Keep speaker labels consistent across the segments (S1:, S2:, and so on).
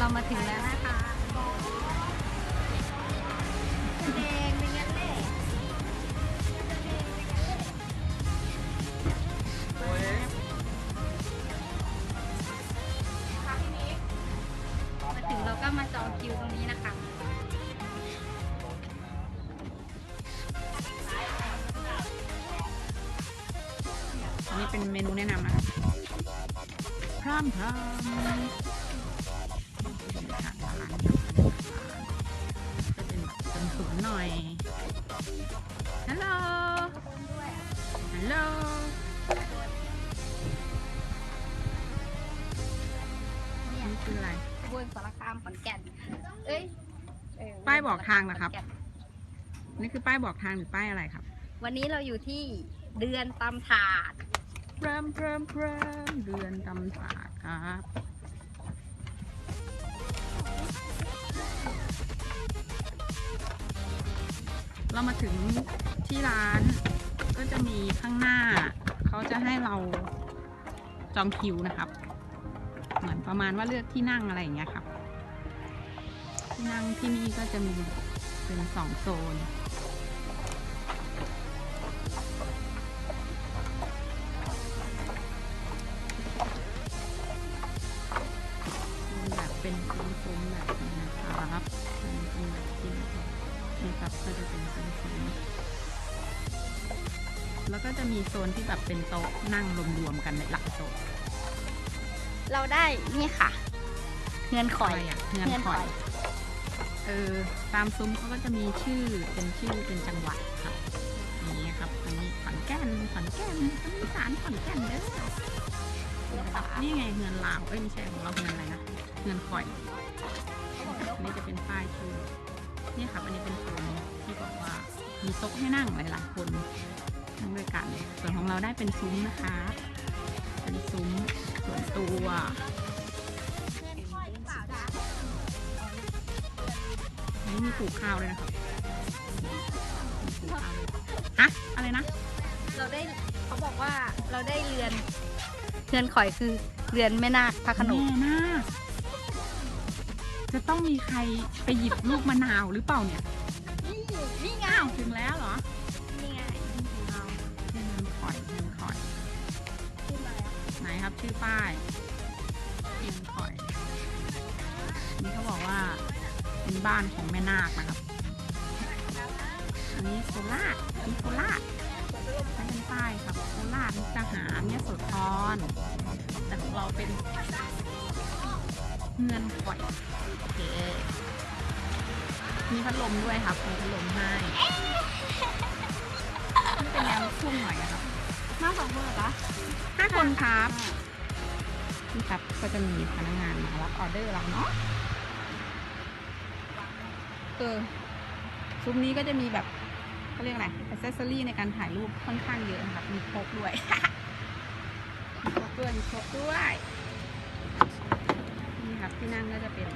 S1: เรามาถึงแล้วนะคะ
S2: บอ
S1: ก
S2: ทางเหรอครับ
S1: ขอนแก่น
S2: นี่คือป้ายบอกทางหรือป้ายอะไรครับ
S1: วันนี้เราอยู่ที่เดือนตำถาด
S2: เริ่มเริ่มเริ่มเดือนตำถาดครับเรามาถึงที่ร้านก็จะมีข้างหน้า เขาจะให้เราจองคิวนะครับ เหมือนประมาณว่าเลือกที่นั่งอะไรอย่างเงี้ยครับ ที่นั่งที่นี่ก็จะมีเป็นสองโซน แบบเป็นซุ้มๆแบบนี้นะครับเป็นแบบที่นี่ครับก็จะเป็นซุ้มๆแล้วก็จะมีโซนที่แบบเป็นโต๊ะนั่งรวมๆกันในหลักโต๊ะ
S1: เราได้นี่ค่ะ เงินข่อย
S2: อะไรอะเงิน
S1: เงิน
S2: ค
S1: ข่
S2: อ
S1: อย
S2: ยเออตามซุ้มเขาก็จะมีชื่อเป็นชื่อเป็นจังหวัดครับอย่างนี้ยครับอันนี้ขอนแก่นขอนแก่นคนอีสานขอนแก่นเด้อนะครับนี่ไงเงินลาวเอ้ยไม่ใช่ของเราเงินอะไรนะเงินคอยอันนี้จะเป็นป้ายชื่อนี่ครับอันนี้เป็นโซนที่บอกว่ามีโต๊ะให้นั่งหลายๆคนนั่งด้วยกัน ส่วนของเราได้เป็นซุ้มนะคะ เป็นซุ้มส่วนตัว นนี้มีปลูกข้าวด้วยนะครับมีปลูกข้าวด้วยฮะอะไรนะ
S1: เราได้เขาบอกว่าเราได้เรือนเรือนข่อยคือเรือนแม่นาคพระโขนง
S2: แม่นาคจะต้องมีใครไปหยิบลูกมะนาวหรือเปล่าเนี่ย บ้านของแม่นาคนะครับ อันนี้โคราชนี่โคราชใช้เป็นป้ายครับโคราชมุกดาหารเนี่ยโสธรแต่ของเราเป็นเงินคอยโอเคมีพัดลมด้วยครับมีพัดลมให้นี่เป็นแนวลูกทุ่งหน่อยอะครับ
S1: มาสองคนเหรอคะ
S2: ห้าคนครับนี่ครับก็จะมีพนักงานมารับออเดอร์เราเนาะ เออซุ้มนี้ก็จะมีแบบเขาเรียกอะไรอ c เซอรี่ในการถ่ายรูปค่อนข้างเยอะครับมีครบด้วยมีครบด้วยมีครบด้วยนี่ครับที่นั่งก็จะเป็น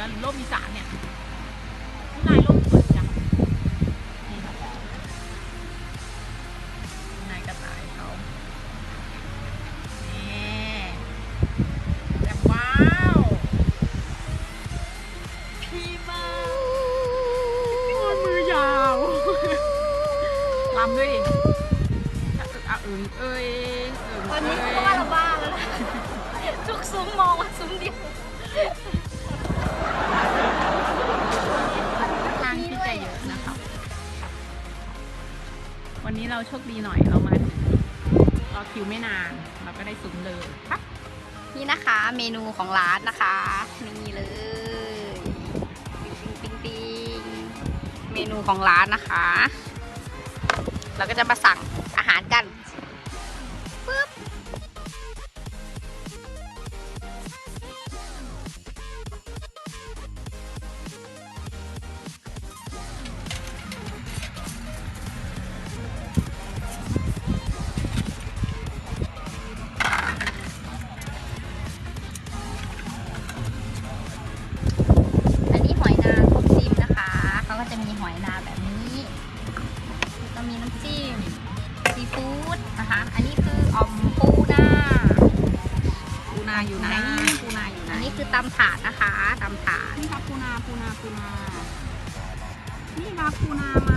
S2: นี่
S1: มันร่ วั
S2: นนี้เราโชคดีหน่อยเรามาถึงรอคิวไม่นาน เราก็ได้ซุ้มเลยครับ
S1: นี่นะคะเมนูของร้านนะคะนี่เลยปิงปิงปิงเมนูของร้านนะคะ เราก็จะมาสั่งอาหารกัน อันนี้คืออมปูนา
S2: ปูนาอยู่ไหนปูนาอยู่ไหน
S1: อันนี้คือตำถาดนะคะตำถาด
S2: นี่ครับปูนาปูนาปูนา นี่ครับปูนามา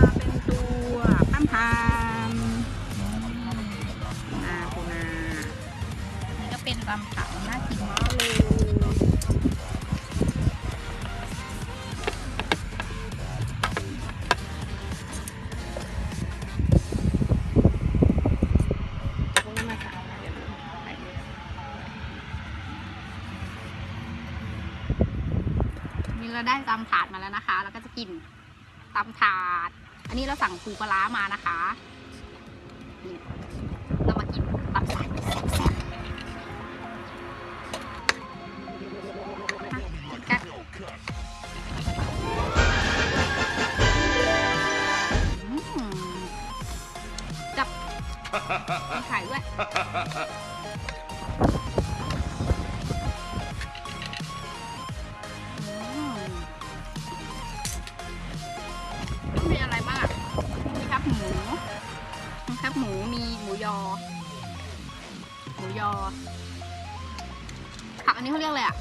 S2: เรา
S1: ได้ตำถาดมาแล้วนะคะแล้วก็จะกินตำถาด อันนี้เราสั่งปูปลาร้ามานะคะนี่เรามากินตำถาดจับไข่ด้วย ยอ หมูยอ ผักอันนี้เขาเรียกอะไรอะ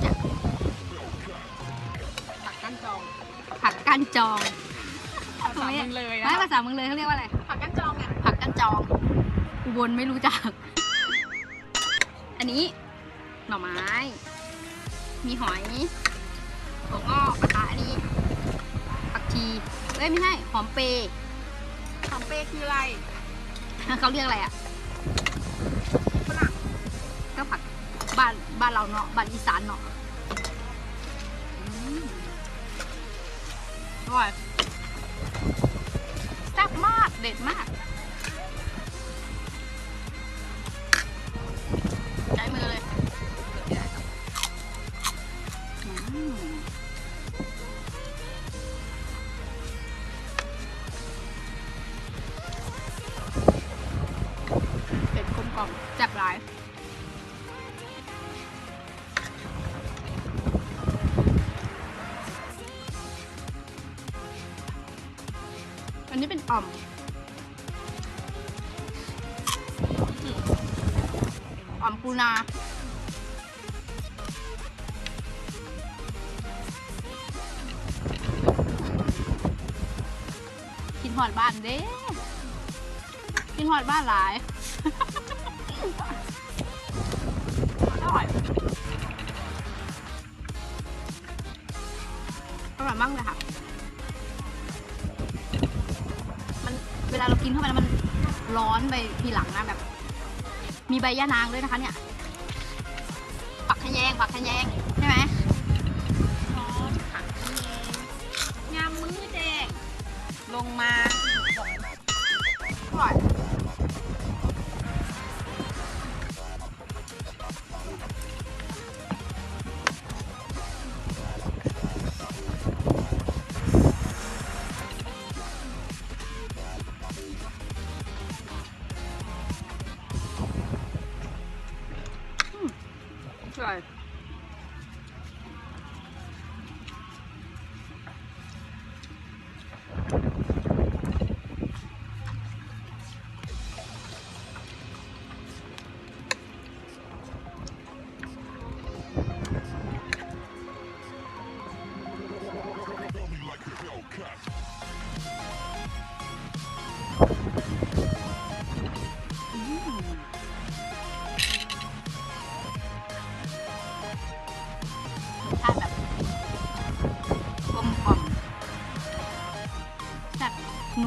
S1: เนี่ย
S2: ผักกั้นจอง
S1: ผักก้านจอง
S2: ภาษามึงเลยนะ
S1: ไม่ภาษาเมึงเลยเขาเรียกว่าอะไร
S2: ผักกั้นจองอะ
S1: ผักก้านจองอุบลไม่รู้จัก อันนี้ หน่อไม้ มีหอยถั่วงอกนะคะอันนี้ผักชีเอ้ยไม่ใช่หอมเปรย์
S2: ของเป้คืออะไร
S1: เขาเรียกอะไรอะ
S2: ฝรั่ง
S1: ก็ผักบ้านบ้านเราเนาะบ้านอีสานเนาะอืมอร่อยแซ่บมากเด็ดมากายอันนี้เป็นอ่อมอ่อมปูนากินหอดบ้านเด้กินหอดบ้านหลาย เวลาเรากินเข้าไปแล้วมันร้อนไปทีหลังนะแบบ มีใบยะนางด้วยนะคะเนี่ยผักขะแยงผักขะแยงใช่ไหม
S2: ผักนี่งามมื้อแดงลงมา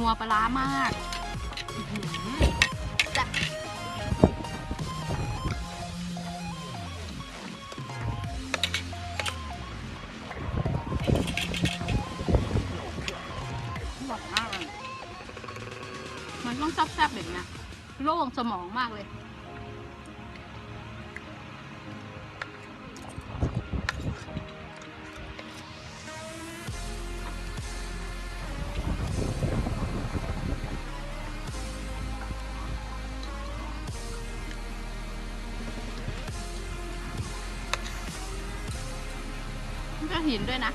S1: วปลามากมันต้องซับๆแบบเนี้โล่งสมองมากเลย นด้วยนะ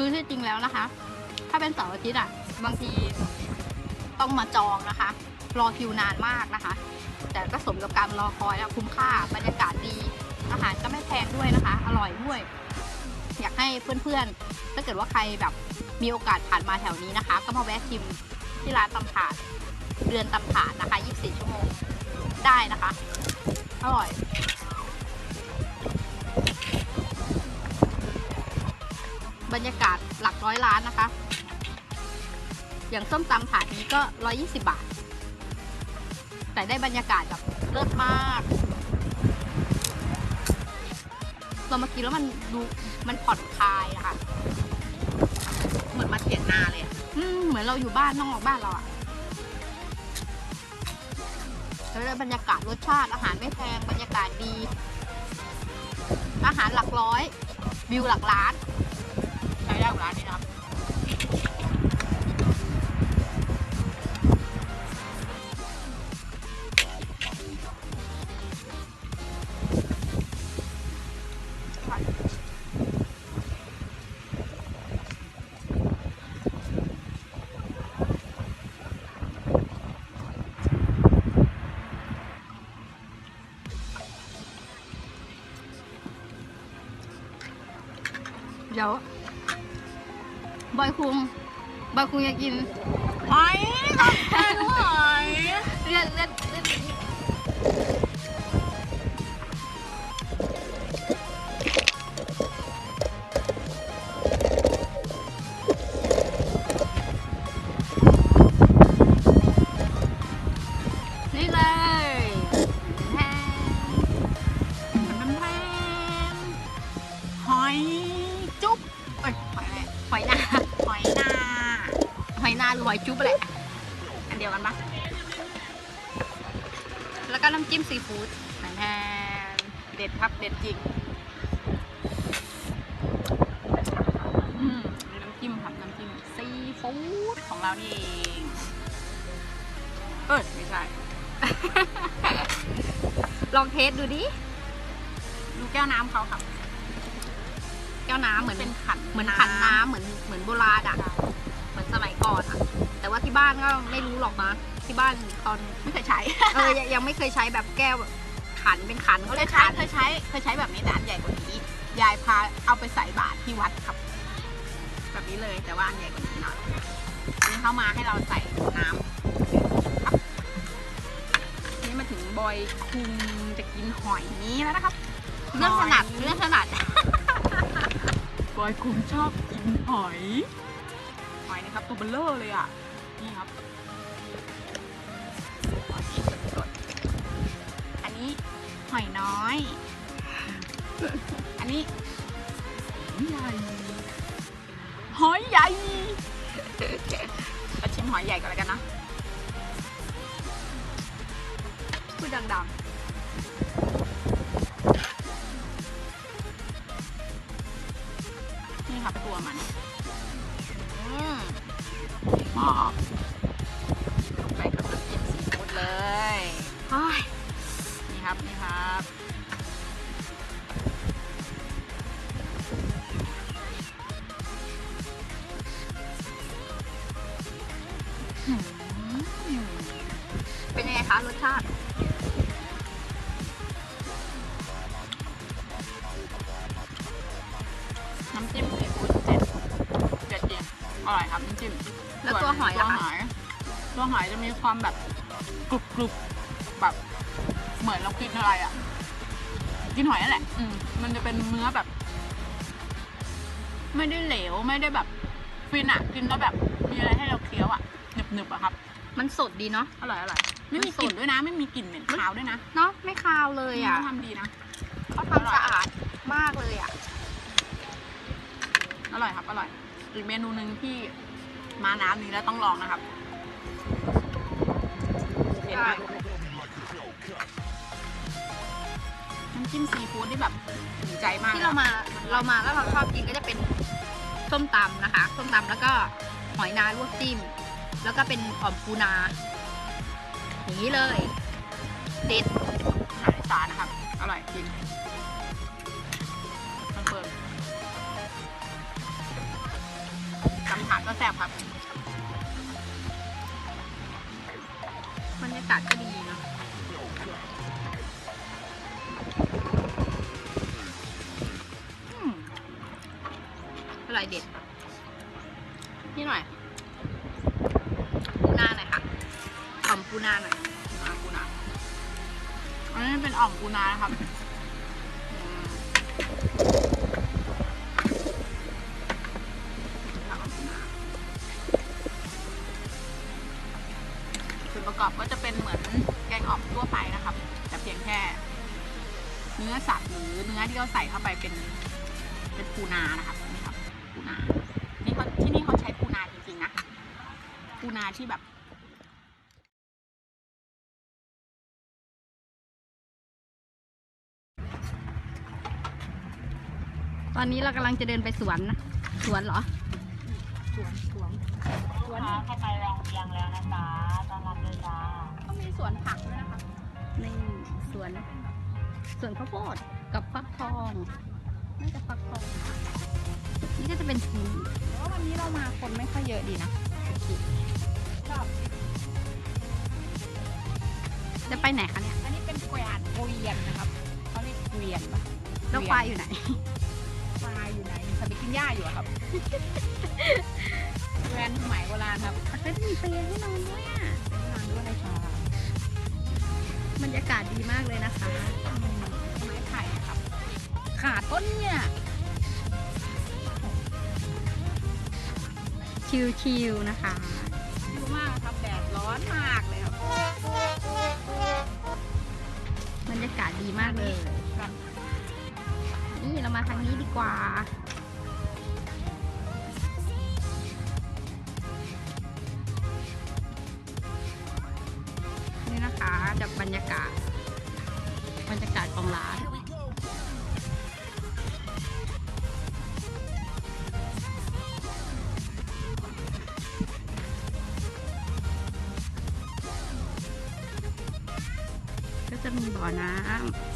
S1: คือที่จริงแล้วนะคะ ถ้าเป็นเสาร์อาทิตย์อะ บางทีต้องมาจองนะคะ รอคิวนานมากนะคะ แต่ก็สมกับการรอคอยแล้วคุ้มค่าบรรยากาศดี อาหารก็ไม่แพงด้วยนะคะ อร่อยด้วย อยากให้เพื่อนๆ ถ้าเกิดว่าใครแบบมีโอกาสผ่านมาแถวนี้นะคะ ก็มาแวะชิมที่ร้านตำถาดเรือนตำถาดนะคะ 24 ชั่วโมงได้นะคะ อร่อย บรรยากาศหลักร้อยล้านนะคะ อย่างส้มตำถาดนี้ก็ 120 บาท แต่ได้บรรยากาศแบบเลิศมาก เรามากินแล้วมันดูมันผ่อนคลายะค่ะ
S2: เหมือนมาเถียงนาเลยอะ
S1: อืมเหมือนเราอยู่บ้านนอกบ้านเราอะแล้วได้บรรยากาศรสชาติอาหารไม่แพงบรรยากาศดี อาหารหลักร้อย วิวหลักล้าน
S2: ใช้ได้กับร้านนี้นะครับ
S1: บอยคุงอยากกิน
S2: หอยกับหอย
S1: เลือดเลือดเลือดนี่เลยแพง
S2: มันแพงหอยจุ๊บเอ้ยหอยอะไร
S1: หอยนา
S2: อยนา
S1: หรือหอยจุ๊บแหละ
S2: อันเดียวกันปะ
S1: แล้วก็น้ำจิ้มซีฟู้ด
S2: แพงเด็ดครับเด็ดจริงอืมมีน้ำจิ้มครับน้ำจิ้มซีฟู้ดของเรานี่เองเออไม่ใช่
S1: ลองเทสดูดิ
S2: ดูแก้วน้ำเขาครับ
S1: แก้วน้ำเหมือน
S2: เป็นขัน
S1: เหมือนขันน้ำเหมือนเหมือนโบราณอะ ที่บ้านก็ไม่รู้หรอกนะที่บ้านตอน
S2: ไม่เคยใช้
S1: เออยังยังไม่เคยใช้แบบแก้วแบบขันเป็นขันเขา
S2: เค
S1: เรี
S2: ย
S1: ยก
S2: ใช้
S1: ขัน
S2: เคยใช้เคยใช้แบบนี้แต่อันใหญ่กว่านี้ ยายพาเอาไปใส่บาตรที่วัดครับ แบบนี้เลยแต่ว่าอันใหญ่กว่านี้หน่อยอันนี้เข้ามาให้เราใส่น้ำครับทีนี้มาถึงบอยคุงจะกินหอยนี้แล้วนะครับ
S1: เรื่องถนัดเรื่องถนัด
S2: บอยคุงชอบกินหอยหอยนะครับตัวเบลเลอร์เลยอะ อยน้อย อันนี้หอยใหญ่หอยใหญ่มาชิมหอยใหญ่ก่อนแล้วกันนะ
S1: พูดดัง
S2: นี่ครับตัวมัน
S1: ๆอืม
S2: มากไปกับน้ำจิ้มซีฟู้ดเลย
S1: เฮ้ย
S2: นี่ ครับนี่ครับ
S1: เป็นยังไงคะรสชาติ
S2: น้ำจิ้มซีฟู้ดเจ็ดเจ็ดจริงอร่อยครับน้ำจิ้ม
S1: แล้วตัวหอยล่ะ
S2: ตัว
S1: คะ
S2: หอยตัวหอยจะมีความแบบกรุบกรุบแบบ เหมือนเรากินอะไรอะ กินหอยนั่นแหละ อืมมันจะเป็นเนื้อแบบ ไม่ได้เหลวไม่ได้แบบฟินอะ กินแล้วแบบมีอะไรให้เราเคี้ยวอะหนึบหนึบๆอะครับ
S1: มันสดดีเนาะ
S2: อร่อยอร่อยไม่มีกลิ่นด้วยนะ ไม่มีกลิ่นเหม็นคาวด้วยนะ
S1: เนาะไม่คาวเลยอะ
S2: เขาทำดีนะ
S1: เขาทำสะอาดมากเลยอะ
S2: อร่อยครับ อร่อย อีกเมนูหนึ่งที่มาน้ำนี้แล้วต้องลองนะครับ เห็นไหมำจิ้มซีฟู้ดที่แบบถึงใจมาก
S1: ที่เรามาเรามาแล้วเราชอบกินก็จะเป็นส้มตำนะคะส้มตำแล้วก็หอยนาลวกจิ้ม แล้วก็เป็นอ่อมปูนา อย่างนี้เลยเด็ด
S2: อาหารอีสานนะครับ อร่อยจริงคอนเฟิร์มตำถาดก็แซ่บครับ
S1: บรรยากาศก็ดี อร่อยเด็ด นี่หน่อยปูนาหน่อยค่ะอ่อมปูนาหน่อย
S2: อ่าปูนาอันนี้เป็นอ่อมปูนานะครับส่วนประกอบก็จะเป็นเหมือนแกงอ่อมทั่วไปนะครับ แต่เพียงแค่ เนื้อสัตว์หรือเนื้อที่เขาใส่เข้าไปเป็นเป็นปูนานะครับนี่ครับ ปูนานี่เขาที่นี่เขาใช้ปูนาจริงๆนะปูนาที่แบบ
S1: ตอนนี้เรากำลังจะเดินไปสวนนะ สวนเหรอ
S2: สวนสวนสวน
S3: เข้าไปโรงเรียนแล้วนะคะตอนรับเลยจ้า
S2: ก็มีสวนผักด้วยนะคะ
S1: ในสวน สวนข้าวโพดกับฟักทอง น่าจะฟักทอง นี่ก็จะเป็นสี
S2: แต่ว่าวันนี้เรามาคนไม่ค่อยเยอะดีนะ
S1: จะไปไหนคะเนี่ย
S2: อันนี้เป็นแกวนเกวียนนะครับเขาเรียกเกวียนปะ
S1: แล้วควายอยู่ไหน
S2: ควายอยู่ไหนทำไปกินหญ้าอยู่อะครับแกวนสมัยโบราณครับ
S1: เขาจะมีเตียงให้นอนด้วยอะ
S2: นอนด้วยค่ะ
S1: บรรยากาศดีมากเลยนะคะ
S2: ไม้ไผ่นะครับ ขาดต้นเนี่ย
S1: ชิลๆนะคะ
S2: ดูมากครับแดดร้อนมากเลยครับ
S1: บรรยากาศดีมากเลย
S2: ครับ
S1: นี่เรามาทางนี้ดีกว่า จะมีบ่อน้ำ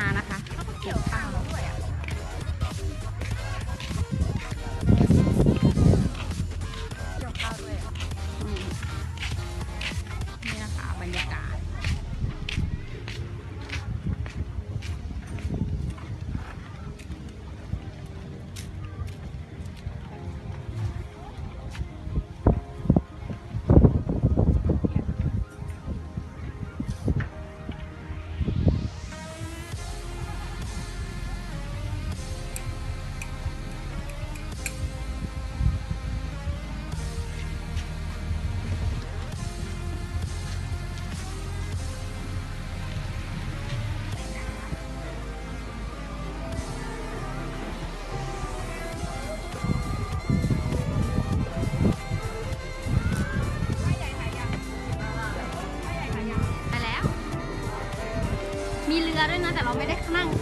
S4: นา
S1: นะคะ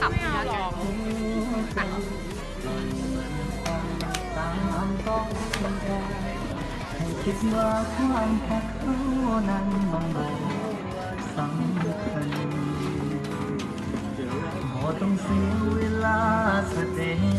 S1: บเรือกันไป
S5: ให้คิดว่าความรักเขานั้นบังเบิสำคัญบ่ต้องเสียเวลาแสดง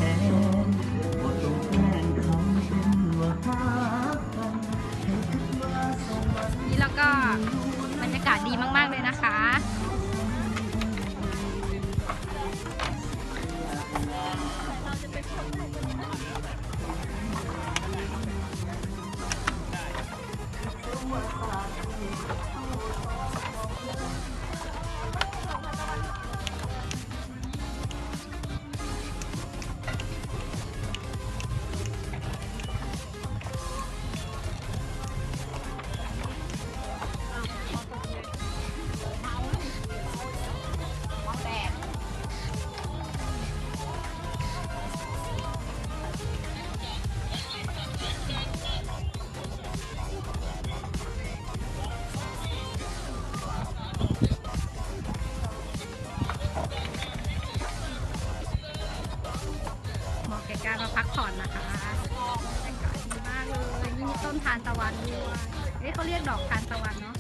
S5: ต้น
S1: ทานตะวันด้วยเอ๊ะเขาเรียกดอกทานตะวันเนาะ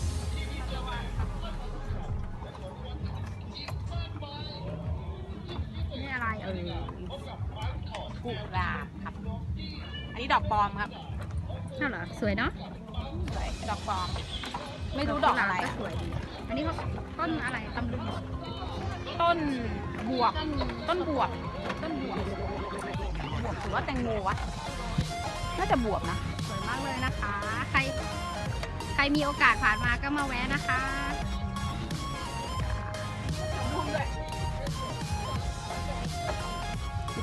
S1: นี่อะไรเอ่ย
S2: กุหลาบครับ อันนี้ดอกปลอมครับ
S1: น่าเหรอสวยเนาะ
S2: สวยดอกปลอม ไม่รู้ดอกอะไร
S1: ก็
S2: อะ
S1: สวยดีอันนี้เขาต้นอะไรตำลึง
S2: ต้นบวบต้นบวบต้นบวบบวบหรือว่าแตงโมวะ น่าจะบวบนะ
S1: สวยมากเลยนะคะ ใครใครมีโอกาสผ่านมาก็มาแวะนะคะ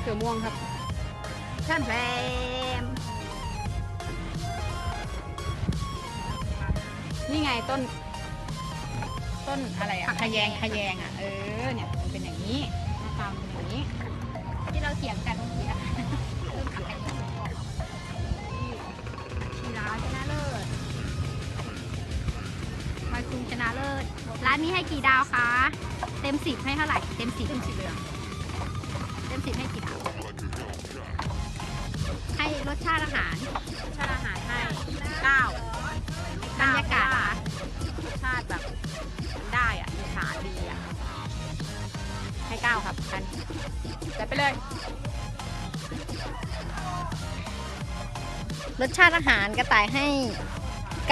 S2: เขือม่วงครับ
S1: ท่านแพรม
S2: นี่ไงต้น ต้นอะไรอะขยงขยงอะเออเนี่ยมันเป็นอย่างนี้หน้าตามันเป็นอย่างนี้
S1: ที่เราเถียงกันานนี้ให้กี่ดาวคะ เต็มสิบให้เท่าไหร่ เต็มสิบเต็มสิบเลยเต็มสิบให้กี่ดาว ให้รสชาติอาหาร
S2: ชาติอาหารให้เก้า
S1: บรรยากาศอะ
S2: ชาติแบบได้อะอิจฉาดีอะ ให้เก้าครับกันจัดไปเลย
S1: รสชาติอาหารกระต่ายให้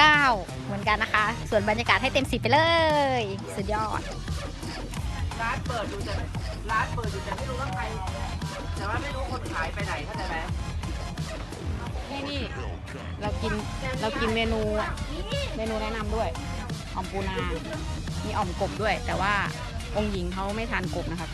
S1: 9 เหมือนกันนะคะ ส่วนบรรยากาศให้เต็ม10ไปเลย สุดยอด
S6: ร้านเปิดอยู่แต่ร้านเปิดอยู่แต่ไม่รู้ว่าใครแต่ว่าไม่รู้คนขายไปไหนเข้าใจไหม
S2: นี่นี่เรากินเรากินเมนูเมนูแนะนำด้วยอ่อมปูนา มีอ่อมกบด้วย แต่ว่าองค์หญิงเขาไม่ทานกบนะครับ